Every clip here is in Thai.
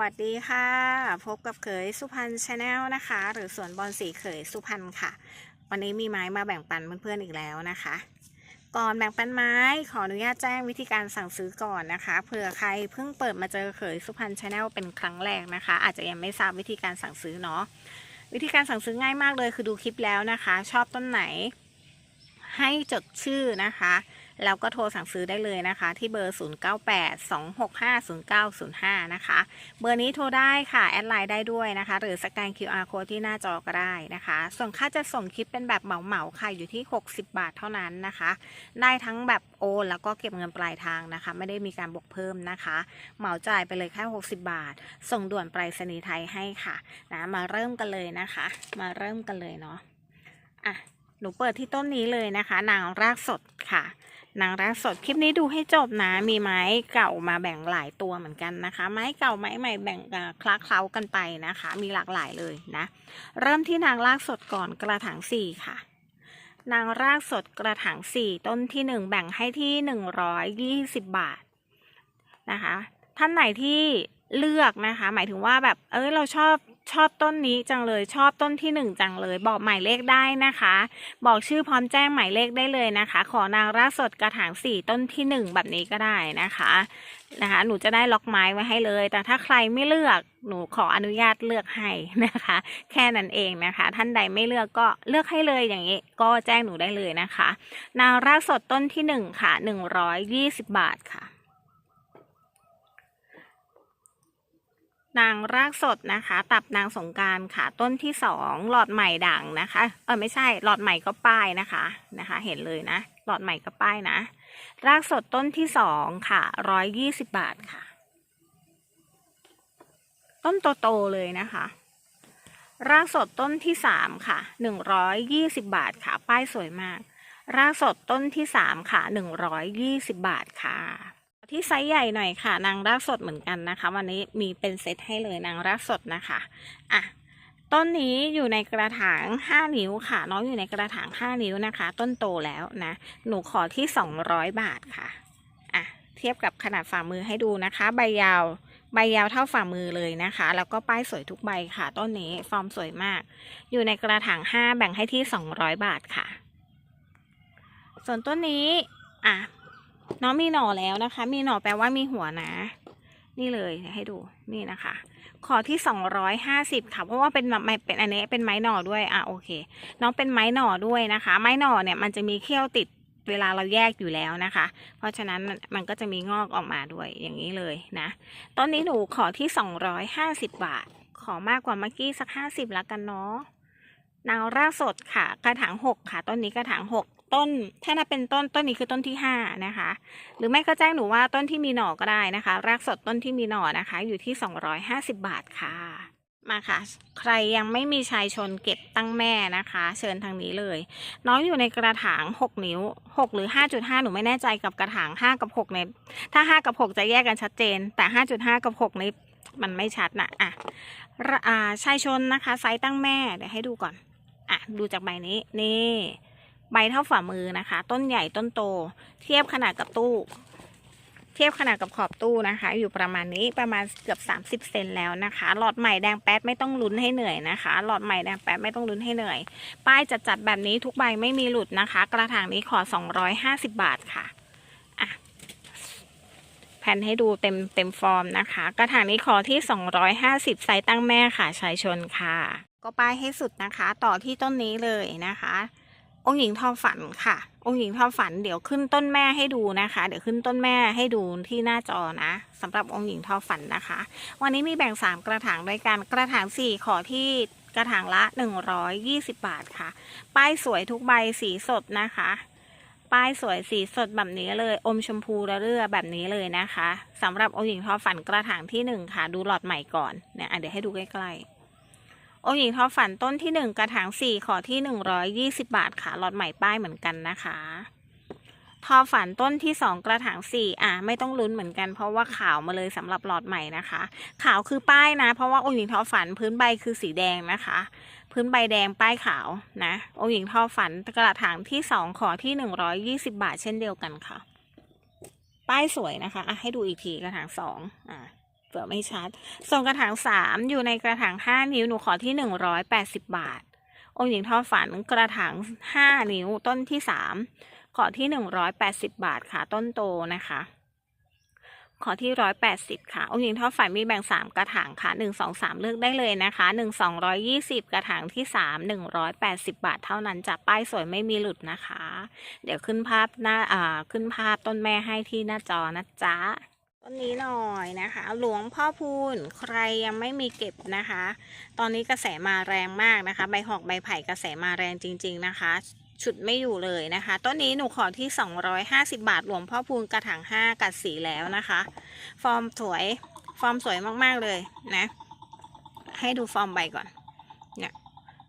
วัสดีค่ะ พบกับเขยสุพรรณชาแนลนะคะ หรือสวนบอลสีเขยสุพรรณค่ะ วันนี้มีไม้มาแบ่งปันเพื่อนๆอีกแล้วนะคะ ก่อนแบ่งปันไม้ขออนุญาตแจ้งวิธีการสั่งซื้อก่อนนะคะเผื่อใครเพิ่งเปิดมาเจอเขยสุพรรณชาแนลเป็นครั้งแรกนะคะ อาจจะยังไม่ทราบวิธีการสั่งซื้อเนาะวิธีการสั่งซื้อง่ายมากเลยคือดูคลิปแล้วนะคะ ชอบต้นไหน ให้จดชื่อนะคะ แล้วก็โทรสั่งซื้อได้เลยนะคะ ที่เบอร์ 0982650905 นะคะ เบอร์นี้โทรได้ค่ะ แอดไลน์ได้ด้วยนะคะ หรือสแกน QR code ที่หน้าจอก็ได้นะคะ ส่วนค่าจะส่งคลิปเป็นแบบเหมาๆค่ะ อยู่ที่ 60 บาทเท่านั้นนะคะ ได้ทั้งแบบโอนแล้วก็เก็บเงินปลายทางนะคะ ไม่ได้มีการบวกเพิ่มนะคะ เหมาจ่ายไปเลยแค่ 60 บาท ส่งด่วนไปรษณีย์ไทยให้ค่ะนะมาเริ่มกันเลยนะคะ มาเริ่มกันเลยเนาะอะหนูเปิดที่ต้นนี้เลยนะคะ นางรากสดค่ะ นางรากสดคลิปนี้ดูให้จบนะ มีไม้เก่ามาแบ่งหลายตัวเหมือนกันนะคะ ไม้เก่าไม้ใหม่แบ่งคละเคล้ากันไปนะคะ มีหลากหลายเลยนะ เริ่มที่นางรากสดก่อนกระถางสี่ค่ะ นางรากสดกระถางสี่ต้นที่หนึ่งแบ่งให้ที่หนึ่งร้อยยี่สิบบาทนะคะ ท่านไหนที่เลือกนะคะ หมายถึงว่าแบบเออเราชอบ ชอบต้นนี้จังเลยชอบต้นที่หนึ่งจังเลย บอกหมายเลขได้นะคะ บอกชื่อพร้อมแจ้งหมายเลขได้เลยนะคะ ขอนางรากสดกระถางสี่ต้นที่หนึ่งแบบนี้ก็ได้นะคะนะคะ หนูจะได้ล็อกไม้ไว้ให้เลย แต่ถ้าใครไม่เลือกหนูขออนุญาตเลือกให้นะคะ แค่นั้นเองนะคะ ท่านใดไม่เลือกก็เลือกให้เลยอย่างนี้ก็แจ้งหนูได้เลยนะคะ นางรากสดต้นที่หนึ่งค่ะหนึ่งร้อยยี่สิบบาทค่ะ นางรากสดนะคะ ตับนางสงการค่ะ ต้นที่สองหลอดใหม่ด่างนะคะ เออไม่ใช่หลอดใหม่ก็ป้ายนะคะนะคะ เห็นเลยนะ หลอดใหม่ก็ป้ายนะ รากสดต้นที่สองค่ะร้อยยี่สิบบาทค่ะ ต้นโตๆเลยนะคะ รากสดต้นที่สามค่ะหนึ่งร้อยยี่สิบบาทค่ะ ป้ายสวยมาก รากสดต้นที่สามค่ะหนึ่งร้อยยี่สิบบาทค่ะ ที่ไซส์ใหญ่หน่อยค่ะ นางรากสดเหมือนกันนะคะ วันนี้มีเป็นเซตให้เลยนางรากสดนะคะอะต้นนี้อยู่ในกระถาง 5 นิ้วค่ะ น้องอยู่ในกระถาง 5 นิ้วนะคะ ต้นโตแล้วนะ หนูขอที่ 200 บาทค่ะอะ เทียบกับขนาดฝ่ามือให้ดูนะคะ ใบยาว ใบยาวเท่าฝ่ามือเลยนะคะ แล้วก็ป้ายสวยทุกใบค่ะ ต้นนี้ฟอร์มสวยมาก อยู่ในกระถาง 5 แบ่งให้ที่ 200 บาทค่ะ ส่วนต้นนี้อะ น้องมีหน่อแล้วนะคะ มีหน่อแปลว่ามีหัวนะ นี่เลยให้ดูนี่นะคะ ขอที่สองร้อยห้าสิบค่ะ เพราะว่าเป็นไม้เป็นอันนี้เป็นไม้หน่อด้วยอะโอเคน้องเป็นไม้หน่อด้วยนะคะ ไม้หน่อเนี่ยมันจะมีเขี้ยวติดเวลาเราแยกอยู่แล้วนะคะ เพราะฉะนั้นมันก็จะมีงอกออกมาด้วยอย่างนี้เลยนะต้นนี้หนูขอที่สองร้อยห้าสิบบาท ขอมากกว่าเมื่อกี้สักห้าสิบละกันเนาะนางรากสดค่ะ กระถางหกค่ะ ต้นนี้กระถางหก ต้น ถ้านับเป็นต้นต้นนี้คือต้นที่ห้านะคะ หรือไม่ก็แจ้งหนูว่าต้นที่มีหน่อก็ได้นะคะ รากสดต้นที่มีหน่อนะคะ อยู่ที่สองร้อยห้าสิบบาทค่ะ มาค่ะ ใครยังไม่มีชายชนเก็บตั้งแม่นะคะ เชิญทางนี้เลย น้องอยู่ในกระถางหกนิ้วหกหรือห้าจุดห้าหนูไม่แน่ใจกับกระถางห้ากับหกเนี่ยถ้าห้ากับหกจะแยกกันชัดเจน แต่ห้าจุดห้ากับหกนี่มันไม่ชัดนะอะระอ่าชายชนนะคะ ไซส์ตั้งแม่เดี๋ยวให้ดูก่อน อะ ดูจากใบนี้ นี่ ใบเท่าฝ่ามือนะคะ ต้นใหญ่ต้นโต เทียบขนาดกับตู้ เทียบขนาดกับขอบตู้นะคะ อยู่ประมาณนี้ประมาณเกือบ 30 เซนแล้วนะคะ หลอดใหม่แดงแป๊ดไม่ต้องลุ้นให้เหนื่อยนะคะ หลอดใหม่แดงแป๊ดไม่ต้องลุ้นให้เหนื่อย ป้ายจัดจัดแบบนี้ทุกใบไม่มีหลุดนะคะ กระถางนี้ขอ 250 บาทค่ะอะแผ่นให้ดูเต็มเต็มฟอร์มนะคะ กระถางนี้ขอที่ 250 ไซส์ตั้งแม่ค่ะชายชนค่ะ ก็ป้ายให้สุดนะคะ ต่อที่ต้นนี้เลยนะคะ องค์หญิงทอฝันค่ะ องค์หญิงทอฝันเดี๋ยวขึ้นต้นแม่ให้ดูนะคะ เดี๋ยวขึ้นต้นแม่ให้ดูที่หน้าจอนะสำหรับองค์หญิงทอฝันนะคะ วันนี้มีแบ่งสามกระถางด้วยกัน กระถางสี่ขอที่กระถางละ 120 บาทค่ะ ป้ายสวยทุกใบสีสดนะคะป้ายสวยสีสดแบบนี้เลย อมชมพูระเรื่อแบบนี้เลยนะคะสำหรับองค์หญิงทอฝันกระถางที่หนึ่งค่ะ ดูหลอดใหม่ก่อนเนี่ยเดี๋ยวให้ดูใกล้ๆ องค์หญิงทอฝันต้นที่หนึ่งกระถางสี่ขอที่หนึ่งร้อยยี่สิบาทค่ะหลอดใหม่ป้ายเหมือนกันนะคะ ทอฝันต้นที่สองกระถางสี่อะ ไม่ต้องลุ้นเหมือนกัน เพราะว่าขาวมาเลยสำหรับหลอดใหม่นะคะ ขาวคือป้ายนะ เพราะว่าองค์หญิงทอฝันพื้นใบคือสีแดงนะคะ พื้นใบแดงป้ายขาวนะองค์หญิงทอฝันกระถางที่สองขอที่หนึ่งร้อยยี่สิบาท เช่นเดียวกันค่ะ ป้ายสวยนะคะอะให้ดูอีกทีกระถางสองอะ เผื่อไม่ชัด ส่วนกระถางสามอยู่ในกระถางห้านิ้วหนูขอที่หนึ่งร้อยแปดสิบบาท องค์หญิงทอฝันกระถางห้านิ้วต้นที่สามขอที่หนึ่งร้อยแปดสิบบาทค่ะต้นโตนะคะ ขอที่ร้อยแปดสิบค่ะ องค์หญิงทอฝันมีแบ่งสามกระถางค่ะหนึ่งสองสามเลือกได้เลยนะคะหนึ่งสองร้อยยี่สิบกระถางที่สามหนึ่งร้อยแปดสิบบาทเท่านั้นจะป้ายสวยไม่มีหลุดนะคะ เดี๋ยวขึ้นภาพหน้าอ่าขึ้นภาพต้นแม่ให้ที่หน้าจอนะจ๊ะ ต้นนี้หน่อยนะคะ หลวงพ่อพูนใครยังไม่มีเก็บนะคะ ตอนนี้กระแสมาแรงมากนะคะ ใบหอกใบไผ่กระแสมาแรงจริง ๆนะคะฉุดไม่อยู่เลยนะคะต้นนี้หนูขอที่ 250 บาทหลวงพ่อพูนกระถาง5 กัดสีแล้วนะคะ ฟอร์มสวย ฟอร์มสวยมากๆเลยนะ ให้ดูฟอร์มใบก่อน เนี่ย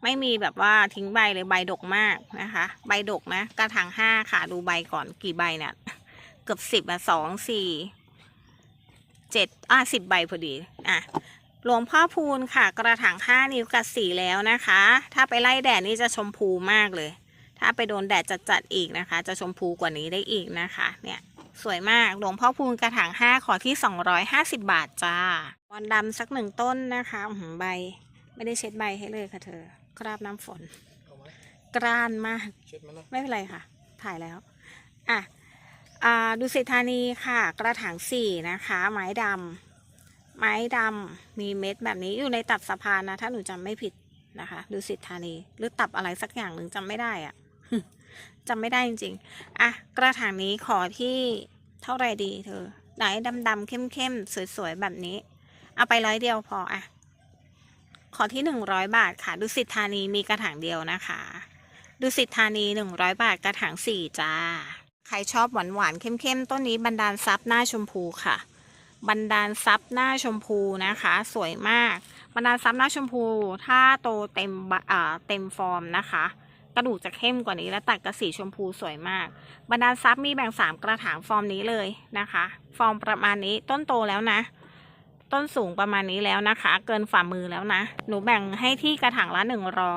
ไม่มีแบบว่าทิ้งใบเลยใบดกมากนะคะ ใบดกนะ กระถาง5ค่ะดูใบก่อนกี่ใบเนี่ย เกือบสิบอะสองสี่ เจ็ดอะสิบใบพอดีอะหลวงพ่อพูนค่ะ กระถางห้านิ้วกัดสีแล้วนะคะ ถ้าไปไล่แดดนี่จะชมพูมากเลย ถ้าไปโดนแดดจัดๆอีกนะคะ จะชมพูกว่านี้ได้อีกนะคะ เนี่ยสวยมากหลวงพ่อพูนกระถางห้าขอที่สองร้อยห้าสิบบาทจ้าวันดำสักหนึ่งต้นนะคะอื้อหือใบ ไม่ได้เช็ดใบให้เลยค่ะเธอ คราบน้ำฝนเอาไหมกร้านมากเช็ดมันนะไม่เป็นไรค่ะ ถ่ายแล้ว อะอ่า ดุสิตธานีค่ะ กระถางสี่นะคะ ไม้ดำไม้ดำมีเม็ดแบบนี้อยู่ในตับสะพานนะ ถ้าหนูจำไม่ผิดนะคะดุสิตธานีหรือตับอะไรสักอย่างหนึ่งจำไม่ได้อะจำไม่ได้จริงๆอะกระถางนี้ขอที่เท่าไหรดีเธอ ไหนดำๆเข้มๆสวยๆแบบนี้ เอาไปร้อยเดียวพออะขอที่หนึ่งร้อยบาทค่ะดุสิตธานีมีกระถางเดียวนะคะดุสิตธานีหนึ่งร้อยบาทกระถางสี่จ้า ใครชอบหวานหวานเข้มๆต้นนี้บันดาลซับหน้าชมพูค่ะ บันดาลซับหน้าชมพูนะคะ สวยมาก บันดาลซับหน้าชมพู ถ้าโตเต็มอ่าเต็มฟอร์มนะคะ กระดูกจะเข้มกว่านี้และตัดกระสีชมพูสวยมาก บันดาลซับมีแบ่งสามกระถางฟอร์มนี้เลยนะคะ ฟอร์มประมาณนี้ต้นโตแล้วนะต้นสูงประมาณนี้แล้วนะคะ เกินฝ่ามือแล้วนะ หนูแบ่งให้ที่กระถางละ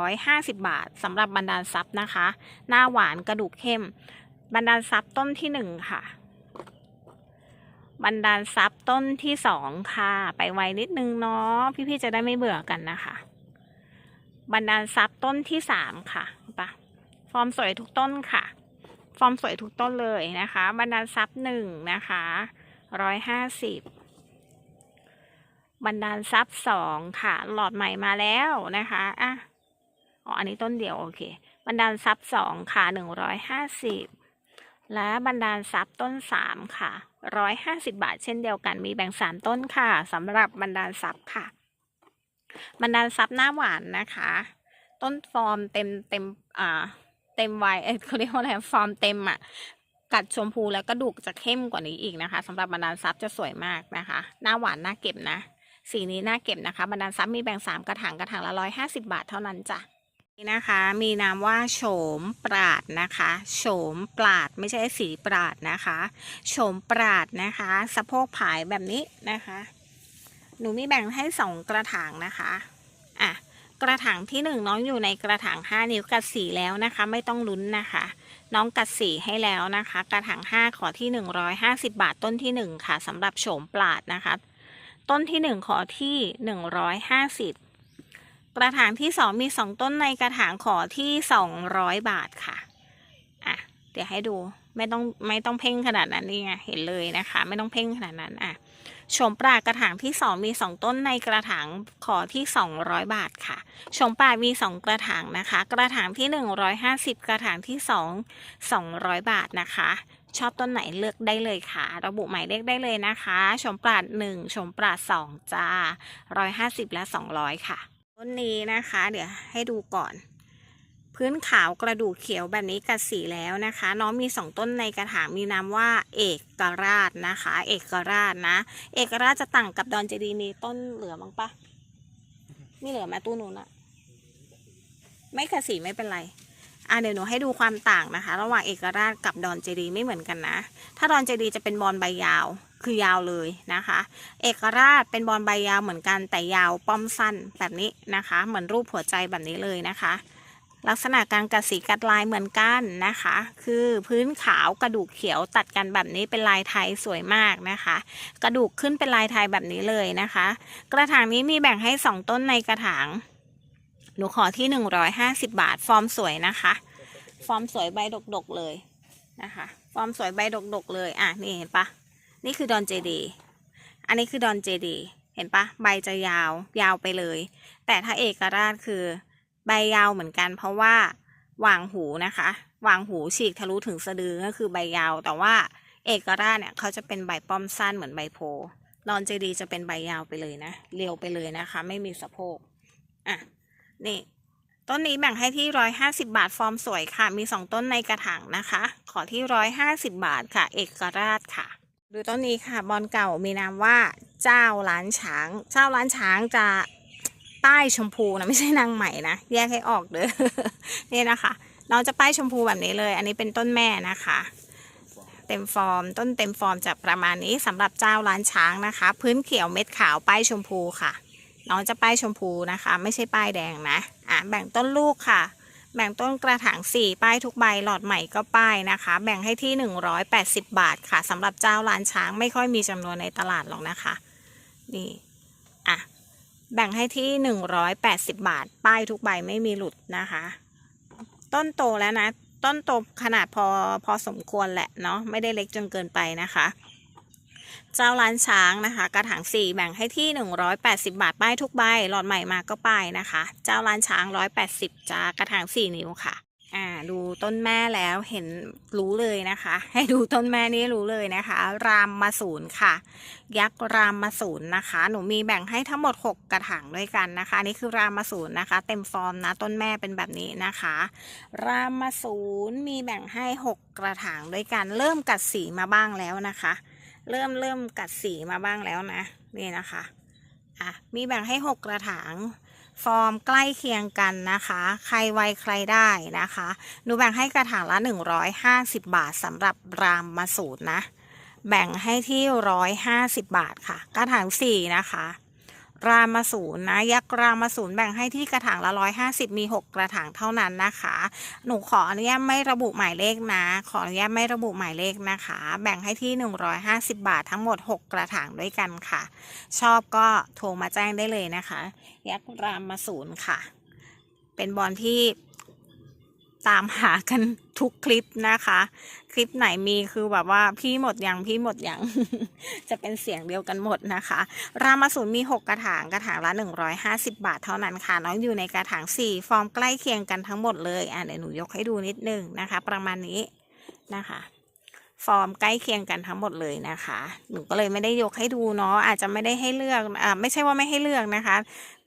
150 บาทสำหรับบรรดาลซับนะคะ หน้าหวานกระดูกเข้ม บรรดาลซับต้นที่หนึ่งค่ะบรรดาลซับต้นที่สองค่ะ ไปไวนิดนึงเนาะพี่ๆจะได้ไม่เบื่อกันนะคะบรรดาลซับต้นที่สามค่ะปะฟอร์มสวยทุกต้นค่ะ ฟอร์มสวยทุกต้นเลยนะคะบรรดาลซับหนึ่งนะคะร้อยห้าสิบบันดาลทรัพย์สองค่ะ หลอดใหม่มาแล้วนะคะอะอ๋ออันนี้ต้นเดียวโอเค บันดาลทรัพย์สองค่ะหนึ่งร้อยห้าสิบ และบันดาลทรัพย์ต้นสามค่ะร้อยห้าสิบบาทเช่นเดียวกันมีแบ่งสามต้นค่ะสำหรับบันดาลทรัพย์ค่ะ บันดาลทรัพย์หน้าหวานนะคะ ต้นฟอร์มเต็มเต็มอ่าเต็มวัยเอ้ยเขาเรียกว่าอะไรฟอร์มเต็มอะกัดชมพูแล้วกระดูกจะเข้มกว่านี้อีกนะคะสำหรับบรรดาลทรัพย์จะสวยมากนะคะ หน้าหวานหน่าเก็บนะ สีนี้น่าเก็บนะคะบรรดาลทรัพย์มีแบ่งสามกระถางกระถางละร้อยห้าสิบาทเท่านั้นจ้ะ นี่นะคะมีนามว่าโฉมปราดนะคะโฉมปราดไม่ใช่สีปราดนะคะโฉมปราดนะคะสะโพกผายแบบนี้นะคะ หนูมีแบ่งให้สองกระถางนะคะอะกระถางที่หนึ่งน้องอยู่ในกระถางห้านิ้วกัดสีแล้วนะคะ ไม่ต้องลุ้นนะคะ น้องกัดสีให้แล้วนะคะ กระถางห้าขอที่หนึ่งร้อยห้าสิบาทต้นที่หนึ่งค่ะสำหรับโฉมปราดนะคะ ต้นที่หนึ่งขอที่หนึ่งร้อยห้าสิบ กระถางที่สองมีสองต้นในกระถางขอที่สองร้อยบาทค่ะ อะ เดี๋ยวให้ดูไม่ต้องไม่ต้องเพ่งขนาดนั้นนี่ไงเห็นเลยนะคะ ไม่ต้องเพ่งขนาดนั้นอะชมปลากระถางที่สองมีสองต้นในกระถางขอที่สองร้อยบาทค่ะชมปลามีสองกระถางนะคะ กระถางที่หนึ่งร้อยห้าสิบกระถางที่สองสองร้อยบาทนะคะชอบต้นไหนเลือกได้เลยค่ะ ระบุหมายเลขได้เลยนะคะ ชมปราดหนึ่งชมปราดสองจ้าร้อยห้าสิบและสองร้อยค่ะ ต้นนี้นะคะ เดี๋ยวให้ดูก่อน พื้นขาวกระดูกเขียวแบบนี้กัดสีแล้วนะคะ น้องมีสองต้นในกระถางมีนามว่า เอกกราชนะคะ เอกกราชนะ เอกราชจะต่างกับดอนเจดีย์มีต้นเหลือมั้งปะมีเหลือไหมตู้นู้นอะไม่กัดสีไม่เป็นไรอะเดี๋ยวหนูให้ดูความต่างนะคะ ระหว่างเอกราชกับดอนเจดีย์ไม่เหมือนกันนะ ถ้าดอนเจดีย์จะเป็นบอลใบยาว คือยาวเลยนะคะ เอกราชเป็นบอลใบยาวเหมือนกันแต่ยาวป้อมสั้นแบบนี้นะคะ เหมือนรูปหัวใจแบบนี้เลยนะคะ ลักษณะการกัดสีกัดลายเหมือนกันนะคะ คือพื้นขาวกระดูกเขียวตัดกันแบบนี้เป็นลายไทยสวยมากนะคะ กระดูกขึ้นเป็นลายไทยแบบนี้เลยนะคะ กระถางนี้มีแบ่งให้สองต้นในกระถางหนูขอที่หนึ่งร้อยห้าสิบาท ฟอร์มสวยนะคะ ฟอร์มสวยใบดกๆเลยนะคะ ฟอร์มสวยใบดกๆเลย อะ นี่เห็นปะ นี่คือดอนเจดี อันนี้คือดอนเจดี เห็นปะใบจะยาวยาวไปเลย แต่ถ้าเอกราชคือใบยาวเหมือนกัน เพราะว่าหว่างหูนะคะหว่างหูฉีกทะลุถึงสะดือก็คือใบยาว แต่ว่าเอกราชเนี่ยเขาจะเป็นใบป้อมสั้นเหมือนใบโพดอนเจดีจะเป็นใบยาวไปเลยนะเรียวไปเลยนะคะ ไม่มีสะโพกอะนี่ต้นนี้แบ่งให้ที่ร้อยห้าสิบาทฟอร์มสวยค่ะ มีสองต้นในกระถางนะคะ ขอที่ร้อยห้าสิบาทค่ะ เอกราชค่ะ ดูต้นนี้ค่ะบอลเก่ามีนามว่าเจ้าล้านช้าง เจ้าล้านช้างจะป้ายชมพูนะไม่ใช่นางใหม่นะแยกให้ออกเด้อนี่นะคะน้องจะป้ายชมพูแบบนี้เลย อันนี้เป็นต้นแม่นะคะ เต็มฟอร์ม ต้นเต็มฟอร์มจะประมาณนี้สำหรับเจ้าล้านช้างนะคะ พื้นเขียวเม็ดขาวป้ายชมพูค่ะ น้องจะป้ายชมพูนะคะ ไม่ใช่ป้ายแดงนะอะแบ่งต้นลูกค่ะ แบ่งต้นกระถางสี่ป้ายทุกใบหลอดใหม่ก็ป้ายนะคะ แบ่งให้ที่ 180 บาทค่ะสำหรับเจ้าล้านช้างไม่ค่อยมีจำนวนในตลาดหรอกนะคะ นี่ อะ แบ่งให้ที่ 180 บาท ป้ายทุกใบไม่มีหลุดนะคะ ต้นโตแล้วนะ ต้นโตขนาดพอพอสมควรแหละเนาะไม่ได้เล็กจนเกินไปนะคะ เจ้าล้านช้างนะคะ กระถางสี่แบ่งให้ที่ 180 บาทป้ายทุกใบ หลอดใหม่มาก็ป้ายนะคะ เจ้าล้านช้าง 180จ้ากระถางสี่นิ้วค่ะ อ่า ดูต้นแม่แล้วเห็นรู้เลยนะคะ ให้ดูต้นแม่นี้รู้เลยนะคะ รามมาศูนย์ค่ะ ยักษ์รามมาศูนย์นะคะ หนูมีแบ่งให้ทั้งหมด 6 กระถางด้วยกันนะคะนนี่คือรามมาศูนย์นะคะ เต็มฟอร์มนะต้นแม่เป็นแบบนี้นะคะ รามมาศูนย์มีแบ่งให้ 6 กระถางด้วยกัน เริ่มกัดสีมาบ้างแล้วนะคะ เริ่มเริ่มกัดสีมาบ้างแล้วนะนี่นะคะอะมีแบ่งให้ 6 กระถาง ฟอร์มใกล้เคียงกันนะคะ ใครไวใครได้นะคะหนูแบ่งให้กระถางละ 150 บาทสำหรับรามมาสูตรนะ แบ่งให้ที่ 150 บาทค่ะ กระถางสี่นะคะ รามาศูนย์นะ ยักษ์รามาศูนย์แบ่งให้ที่กระถางละร้อยห้าสิบมีหกกระถางเท่านั้นนะคะ หนูขออนุญาตไม่ระบุหมายเลขนะ ขออนุญาตไม่ระบุหมายเลขนะคะ แบ่งให้ที่หนึ่งร้อยห้าสิบาททั้งหมดหกกระถางด้วยกันค่ะ ชอบก็โทรมาแจ้งได้เลยนะคะ ยักษ์รามาศูนย์ค่ะ เป็นบอลที่ ตามหากันทุกคลิปนะคะ คลิปไหนมีคือแบบว่าพี่หมดยังพี่หมดยัง จะเป็นเสียงเดียวกันหมดนะคะ รามาสูนมี6กระถางกระถางละ 150 บาทเท่านั้นค่ะ น้องอยู่ในกระถาง4ฟอร์มใกล้เคียงกันทั้งหมดเลย อะเดี๋ยวหนูยกให้ดูนิดนึงนะคะ ประมาณนี้นะคะ ฟอร์มใกล้เคียงกันทั้งหมดเลยนะคะ หนูก็เลยไม่ได้ยกให้ดูเนาะอาจจะไม่ได้ให้เลือกอ่าไม่ใช่ว่าไม่ให้เลือกนะคะ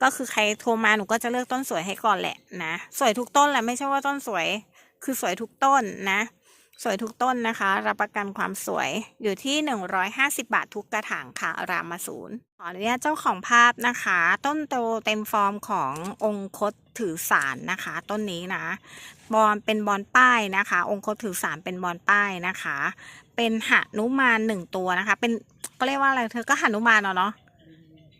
ก็คือใครโทรมาหนูก็จะเลือกต้นสวยให้ก่อนแหละนะ สวยทุกต้นแหละไม่ใช่ว่าต้นสวย คือสวยทุกต้นนะ สวยทุกต้นนะคะ รับประกันความสวยอยู่ที่ 150 บาททุกกระถางค่ะ รามาศูนย์ขออนุญาตเจ้าของภาพนะคะ ต้นโตเต็มฟอร์มขององคตถือสารนะคะ ต้นนี้นะ บอลเป็นบอลป้ายนะคะ องคตถือสารเป็นบอลป้ายนะคะ เป็นหนุมานหนึ่งตัวนะคะ เป็นก็เรียกว่าอะไรเธอก็หนุมานเนาะเนาะ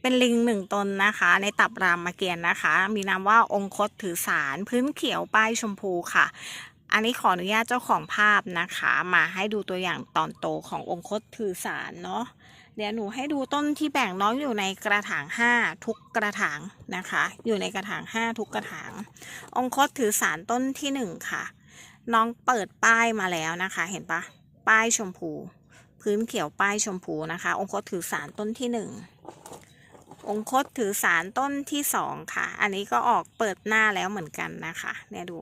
เป็นลิงหนึ่งตนนะคะ ในตับรามเกียรตินะคะ มีนามว่าองคตถือสารพื้นเขียวป้ายชมพูค่ะ อันนี้ขออนุญาตเจ้าของภาพนะคะ มาให้ดูตัวอย่างตอนโตขององคตถือสารเนาะเดี๋ยวหนูให้ดูต้นที่แบ่งน้องอยู่ในกระถาง 5 ทุกกระถางนะคะ อยู่ในกระถาง 5 ทุกกระถาง องคตถือสารต้นที่ 1 ค่ะ น้องเปิดป้ายมาแล้วนะคะ เห็นปะป้ายชมพู พื้นเขียวป้ายชมพูนะคะ องคตถือสารต้นที่ 1 องคตถือสารต้นที่สองค่ะ อันนี้ก็ออกเปิดหน้าแล้วเหมือนกันนะคะ เนี่ยดู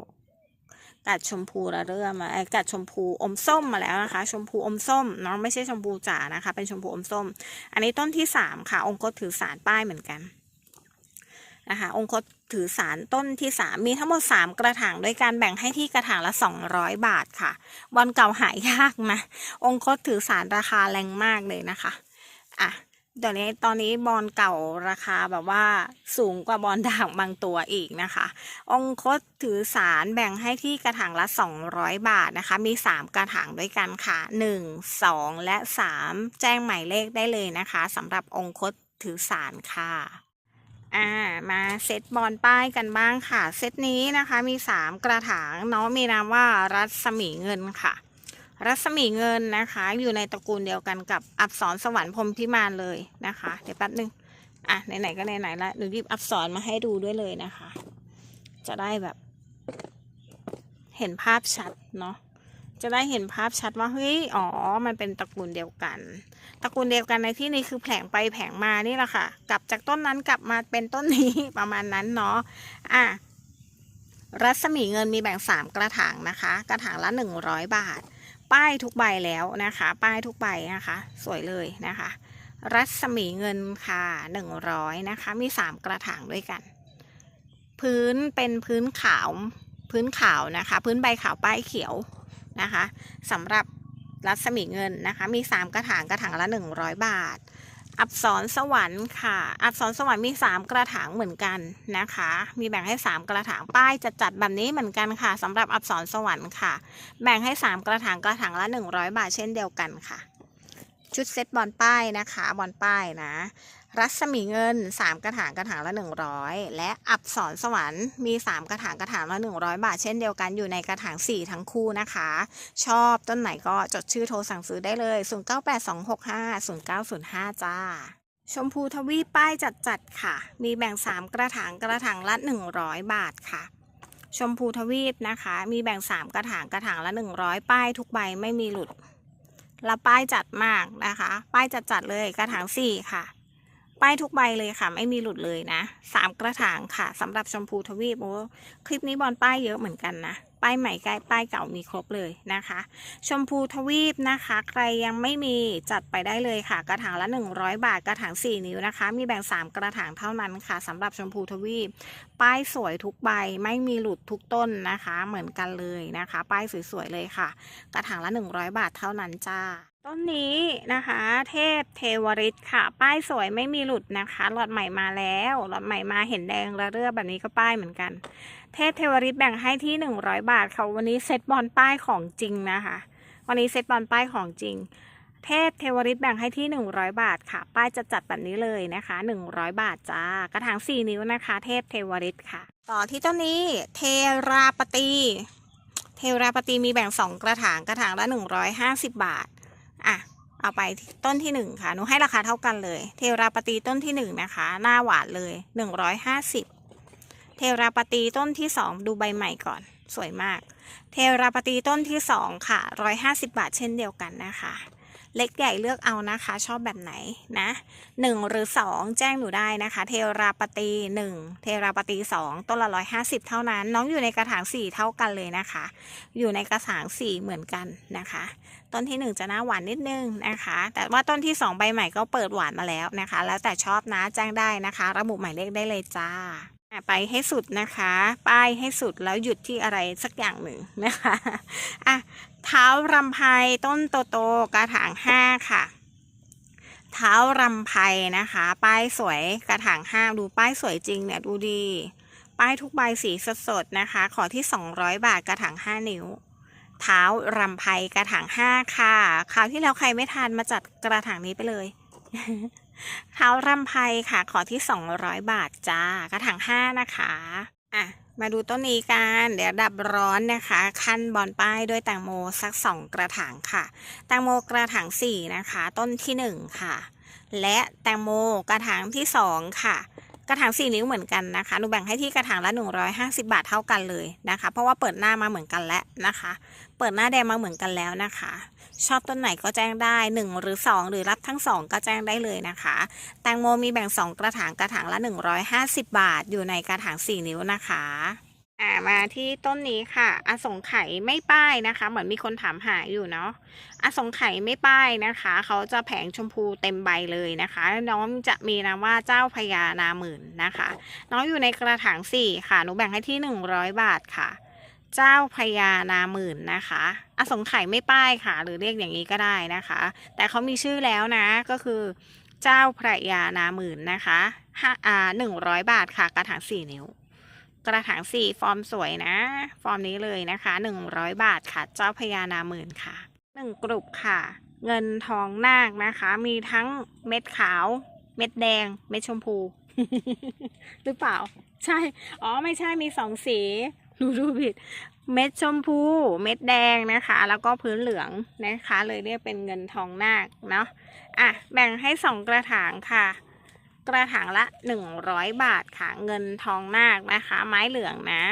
กัดชมพูระเรื่อมาเอ้กัดชมพูอมส้มมาแล้วนะคะ ชมพูอมส้มเน้องไม่ใช่ชมพูจ๋านะคะ เป็นชมพูอมส้ม อันนี้ต้นที่สามค่ะ องคตถือสารป้ายเหมือนกันนะคะองคตถือสารต้นที่สามมีทั้งหมดสามกระถางด้วยการแบ่งให้ที่กระถางละสองร้อยบาทค่ะ บอลเก่าหายยากนะ องคตถือสารราคาแรงมากเลยนะคะ อะ เดี๋ยวนี้ตอนนี้บอลเก่าราคาแบบว่าสูงกว่าบอลด่างบางตัวอีกนะคะ องคตถือสารแบ่งให้ที่กระถางละ 200 บาทนะคะ มี 3 กระถางด้วยกันค่ะ 1 2 และ 3 แจ้งหมายเลขได้เลยนะคะสำหรับองคตถือสารค่ะอ่ามาเซตบอลป้ายกันบ้างค่ะ เซตนี้นะคะมี 3 กระถางเนาะมีนามว่ารัศมีเงินค่ะ รัศมีเงินนะคะ อยู่ในตระกูลเดียวกันกับอักษรสวรรค์พรมพิมานเลยนะคะ เดี๋ยวแป๊บนึงอะไหนๆก็ไหนๆแล้วหนูหยิบอักษรมาให้ดูด้วยเลยนะคะ จะได้แบบ เห็นภาพชัดเนาะจะได้เห็นภาพชัดว่าเฮ้ยอ๋อ มันเป็นตระกูลเดียวกัน ตระกูลเดียวกันในที่นี้คือแผงไปแผงมานี่แหละค่ะ กลับจากต้นนั้นกลับมาเป็นต้นนี้ประมาณนั้นเนาะอะรัศมีเงินมีแบ่งสามกระถางนะคะ กระถางละหนึ่งร้อยบาท ป้ายทุกใบแล้วนะคะ ป้ายทุกใบนะคะ สวยเลยนะคะ รัศมีเงินค่ะหนึ่งร้อยนะคะ มีสามกระถางด้วยกัน พื้นเป็นพื้นขาวพื้นขาวนะคะ พื้นใบขาวป้ายเขียวนะคะสำหรับรัศมีเงินนะคะ มี 3 กระถางกระถางละ 100 บาท อักษรสวรรค์ค่ะ อักษรสวรรค์มี 3 กระถางเหมือนกันนะคะ มีแบ่งให้ 3 กระถางป้ายจะจัดแบบนี้เหมือนกันค่ะสำหรับอักษรสวรรค์ค่ะ แบ่งให้ 3 กระถางกระถางละ 100 บาทเช่นเดียวกันค่ะ ชุดเซตบอลป้ายนะคะ บอลป้ายนะ รัศมีเงิน 3 กระถางกระถางละ 100 และอับสรสวรรค์มี 3 กระถางกระถางละ 100 บาทเช่นเดียวกันอยู่ในกระถาง 4 ทั้งคู่นะคะ ชอบต้นไหนก็จดชื่อโทรสั่งซื้อได้เลย 0982650905 จ้า ชมพูทวีปป้ายจัดจัดๆค่ะ มีแบ่ง 3 กระถางกระถางละ 100 บาทค่ะชมพูทวีปนะคะ มีแบ่ง 3 กระถางกระถางละ 100 ป้ายทุกใบไม่มีหลุด และป้ายจัดมากนะคะ ป้ายจัดจัดๆเลยกระถาง 4 ค่ะ ป้ายทุกใบเลยค่ะ ไม่มีหลุดเลยนะสามกระถางค่ะสำหรับชมพูทวีปโอ้คลิปนี้บอลป้ายเยอะเหมือนกันนะป้ายใหม่ใกล้ป้ายเก่ามีครบเลยนะคะ ชมพูทวีปนะคะ ใครยังไม่มีจัดไปได้เลยค่ะ กระถางละ 100 บาทกระถาง4 นิ้วนะคะ มีแบ่ง 3 กระถางเท่านั้นค่ะสำหรับชมพูทวีป ป้ายสวยทุกใบไม่มีหลุดทุกต้นนะคะ เหมือนกันเลยนะคะ ป้ายสวยๆเลยค่ะ กระถางละ 100 บาทเท่านั้นจ้า ต้นนี้นะคะ เทพเทวริตค่ะ ป้ายสวยไม่มีหลุดนะคะ หลอดใหม่มาแล้วหลอดใหม่มาเห็นแดงระเรื่อแบบนี้ก็ป้ายเหมือนกัน เทพเทวริตแบ่งให้ที่ 100 บาทค่ะวันนี้เซตบอลป้ายของจริงนะคะ วันนี้เซตบอลป้ายของจริง เทพเทวริตแบ่งให้ที่ 100 บาทค่ะ ป้ายจะจัดแบบนี้เลยนะคะ 100 บาทจ้ากระถาง4 นิ้วนะคะ เทพเทวริตค่ะ ต่อที่ต้นนี้เทราปตีเทราปตีมีแบ่ง 2 กระถางกระถางละ 150 บาท อะเอาไปต้นที่หนึ่งค่ะ หนูให้ราคาเท่ากันเลย เทราปตีต้นที่หนึ่งนะคะ หน้าหวานเลยหนึ่งร้อยห้าสิบเทราปตีต้นที่สองดูใบใหม่ก่อน สวยมาก เทราปตีต้นที่สองค่ะร้อยห้าสิบาทเช่นเดียวกันนะคะ เล็กใหญ่เลือกเอานะคะ ชอบแบบไหนนะหนึ่งหรือสองแจ้งหนูได้นะคะ เทราปตีหนึ่งเทราปตีสองต้นละร้อยห้าสิบเท่านั้น น้องอยู่ในกระถางสี่เท่ากันเลยนะคะ อยู่ในกระถางสี่เหมือนกันนะคะ ต้นที่หนึ่งจะหน้าหวานนิดนึงนะคะ แต่ว่าต้นที่สองใบใหม่ก็เปิดหวานมาแล้วนะคะ แล้วแต่ชอบนะแจ้งได้นะคะ ระบุหมายเลขได้เลยจ้าไปให้สุดนะคะ ป้ายให้สุดแล้วหยุดที่อะไรสักอย่างหนึ่งนะคะ อะ เท้ารำไพต้นโตโตๆกระถางห้าค่ะ เท้ารำไพนะคะ ป้ายสวยกระถางห้าดูป้ายสวยจริงเนี่ยดูดี ป้ายทุกใบสีสดๆนะคะ ขอที่ 200 บาทกระถาง5นิ้ว เท้ารำไพกระถางห้าค่ะคราวที่แล้วใครไม่ทานมาจัดกระถางนี้ไปเลยเท้ารำไพค่ะ ขอที่ 200 บาทจ้ากระถางห้านะคะ อะมาดูต้นนี้กัน เดี๋ยวดับร้อนนะคะ ขั้นบอลป้ายด้วยแตงโมสักสองกระถางค่ะ แตงโมกระถางสี่นะคะ ต้นที่หนึ่งค่ะ และแตงโมกระถางที่สองค่ะกระถางสี่นิ้วเหมือนกันนะคะหนูแบ่งให้ที่กระถางละ 150 บาทเท่ากันเลยนะคะ เพราะว่าเปิดหน้ามาเหมือนกันแล้วนะคะ เปิดหน้าแดงมาเหมือนกันแล้วนะคะ ชอบต้นไหนก็แจ้งได้ 1 หรือ 2 หรือรับทั้ง 2 ก็แจ้งได้เลยนะคะ แตงโมมีแบ่ง 2 กระถางกระถางละ 150 บาท อยู่ในกระถาง 4 นิ้วนะคะอ่ามาที่ต้นนี้ค่ะ อสงไขยไม่ป้ายนะคะ เหมือนมีคนถามหาอยู่เนาะอสงไขยไม่ป้ายนะคะ เขาจะแผงชมพูเต็มใบเลยนะคะ น้องจะมีนามว่าเจ้าพญานาหมื่นนะคะ น้องอยู่ในกระถางสี่ค่ะ หนูแบ่งให้ที่หนึ่งร้อยบาทค่ะ เจ้าพญานาหมื่นนะคะอสงไขยไม่ป้ายค่ะ หรือเรียกอย่างนี้ก็ได้นะคะ แต่เขามีชื่อแล้วนะก็คือเจ้าพระยานาหมื่นนะคะห้าอ่าหนึ่งร้อยบาทค่ะ กระถางสี่นิ้ว กระถางสี่ฟอร์มสวยนะ ฟอร์มนี้เลยนะคะหนึ่งร้อยบาทค่ะ เจ้าพญานาหมื่นค่ะหนึ่งกลุ่มค่ะ เงินทองนาคนะคะ มีทั้งเม็ดขาว เม็ดแดง เม็ดชมพู หรือเปล่า ใช่ อ๋อไม่ใช่มีสองสี ดูดูผิด เม็ดชมพู เม็ดแดงนะคะ แล้วก็พื้นเหลืองนะคะ เลยเรียกเป็นเงินทองนาคเนาะอะแบ่งให้สองกระถางค่ะ กระถางละหนึ่งร้อยบาทค่ะ เงินทองนาคนะคะ ไม้เหลืองนะ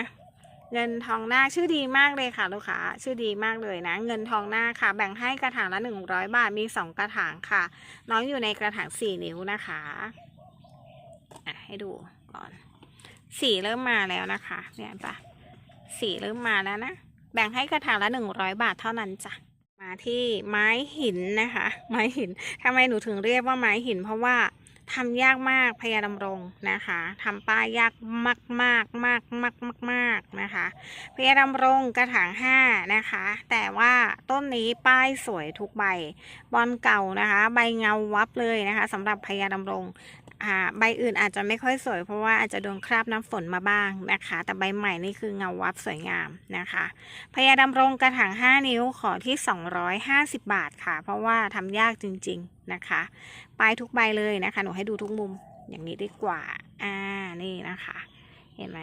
เงินทองนาคชื่อดีมากเลยค่ะลูกค้าชื่อดีมากเลยนะ เงินทองนาคค่ะ แบ่งให้กระถางละหนึ่งร้อยบาทมีสองกระถางค่ะ น้องอยู่ในกระถางสี่นิ้วนะคะอะให้ดูก่อนสีเริ่มมาแล้วนะคะเนี่ยปะ สีเริ่มมาแล้วนะ แบ่งให้กระถางละหนึ่งร้อยบาทเท่านั้นจ้ะ มาที่ไม้หินนะคะ ไม้หินทำไมหนูถึงเรียกว่าไม้หิน เพราะว่าทำยากมากพญาดำรงนะคะทำป้ายยากมากมากมากมากมากมากนะคะพญาดำรงกระถางห้านะคะ แต่ว่าต้นนี้ป้ายสวยทุกใบ บอลเก่านะคะ ใบเงาวับเลยนะคะสำหรับพญาดำรง ใบอื่นอาจจะไม่ค่อยสวย เพราะว่าอาจจะโดนคราบน้ำฝนมาบ้างนะคะ แต่ใบใหม่นี่คือเงาวับสวยงามนะคะพญาดำรงกระถาง 5 นิ้วขอที่ 250 บาทค่ะ เพราะว่าทำยากจริง ๆนะคะปลายทุกใบเลยนะคะ หนูให้ดูทุกมุมอย่างนี้ดีกว่า อ่านี่นะคะ เห็นไหม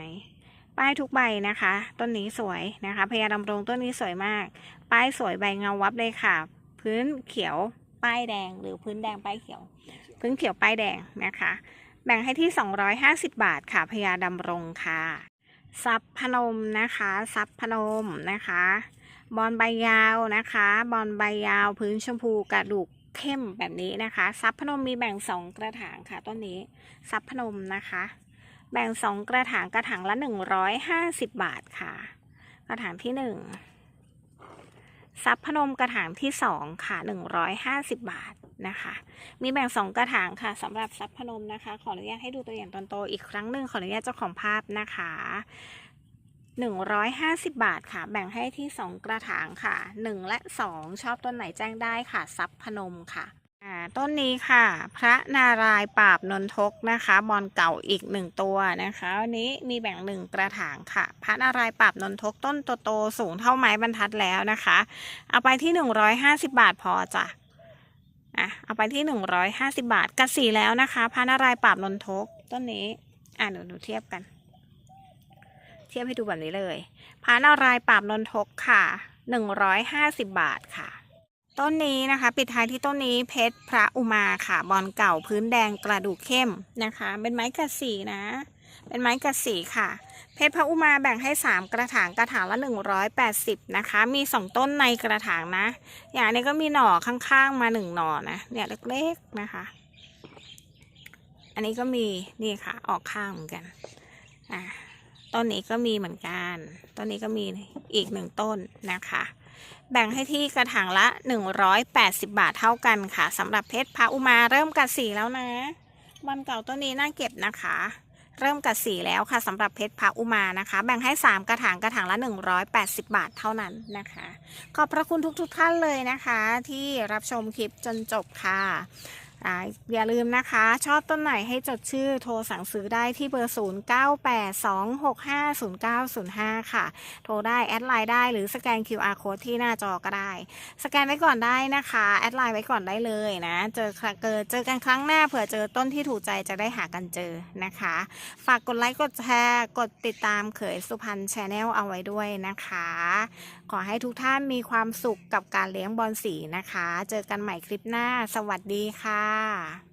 ป้ายทุกใบนะคะ ต้นนี้สวยนะคะพญาดำรงต้นนี้สวยมาก ป้ายสวยใบเงาวับเลยค่ะ พื้นเขียวป้ายแดงหรือพื้นแดงป้ายเขียว พื้นเขียวป้ายแดงนะคะ แบ่งให้ที่ 250 บาทค่ะพญาดำรงค่ะซับพนมนะคะซับพนมนะคะ บอลใบยาวนะคะ บอลใบยาวพื้นชมพูกระดูกเข้มแบบนี้นะคะซับพนมมีแบ่งสองกระถางค่ะต้นนี้ซับพนมนะคะ แบ่งสองกระถางกระถางละ150บาทค่ะ กระถางที่หนึ่งซับพนมกระถางที่สองค่ะ150บาท นะคะ มีแบ่งสองกระถางค่ะสำหรับซับพนมนะคะ ขออนุญาตให้ดูตัวอย่างตอนโตอีกครั้งหนึ่งขออนุญาตเจ้าของภาพนะคะ150 บาทค่ะ แบ่งให้ที่ 2 กระถางค่ะ 1 และ 2 ชอบต้นไหนแจ้งได้ค่ะ ซับพนมค่ะต้นนี้ค่ะ พระนารายณ์ปราบนนทกนะคะ บอลเก่าอีกหนึ่งตัวนะคะวันนี้มีแบ่งหนึ่งกระถางค่ะ พระนารายณ์ปราบนนทกต้นโตๆสูงเท่าไม้บรรทัดแล้วนะคะ เอาไปที่ 150 บาทพอจ้ะ อะเอาไปที่150บาทกัดสีแล้วนะคะพระนารายปราบนนทกต้นนี้ อะเดี๋ยวหนูเทียบกัน เทียบให้ดูแบบนี้เลยพระนารายปราบนนทกค่ะ150บาทค่ะ ต้นนี้นะคะ ปิดท้ายที่ต้นนี้เพชรพระอุมาค่ะ บอลเก่าพื้นแดงกระดูกเข้มนะคะ เป็นไม้กัดสีนะ เป็นไม้กัดสีค่ะ เพชรพระอุมาแบ่งให้ 3 กระถางกระถางละ 180 นะคะ มี 2 ต้นในกระถางนะ อย่างนี้ก็มีหน่อข้างๆมา 1 หน่อนะ เนี่ยเล็กๆนะคะ อันนี้ก็มีนี่ค่ะออกข้างเหมือนกัน อะต้นนี้ก็มีเหมือนกัน ต้นนี้ก็มีอีกหนึ่งต้นนะคะ แบ่งให้ที่กระถางละ 180 บาทเท่ากันค่ะสำหรับเพชรพระอุมาเริ่มกัดสีแล้วนะ บอลเก่าต้นนี้น่าเก็บนะคะ เริ่มกับสีแล้วค่ะสำหรับเพชรพระอุมานะคะ แบ่งให้ 3 กระถางกระถางละ 180 บาทเท่านั้นนะคะ ขอบพระคุณทุกๆทท่านเลยนะคะ ที่รับชมคลิปจนจบค่ะ อย่าลืมนะคะ ชอบต้นไหนให้จดชื่อโทรสั่งซื้อได้ที่เบอร์ 0982650905 ค่ะ โทรได้ แอดไลน์ได้หรือสแกน QR code ที่หน้าจอก็ได้ สแกนไว้ก่อนได้นะคะ แอดไลน์ไว้ก่อนได้เลยนะ เจอเกิดเจอกันครั้งหน้าเผื่อเจอต้นที่ถูกใจจะได้หากันเจอนะคะ ฝากกดไลค์กดแชร์กดติดตามเขยสุพรรณชาแนลเอาไว้ด้วยนะคะ ขอให้ทุกท่านมีความสุขกับการเลี้ยงบอลสีนะคะ เจอกันใหม่คลิปหน้า สวัสดีค่ะ